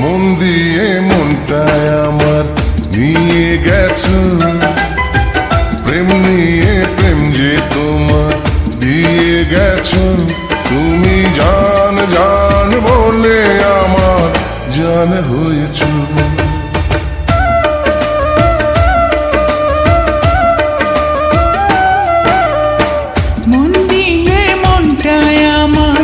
মন দিয়ে মনটায় আমার নিয়ে গেছ। প্রেম নিয়ে প্রেম যে তোমার দিয়ে গেছ। তুমি জান জান বলে আমার জান হয়েছ। মন দিয়ে মনটায় আমার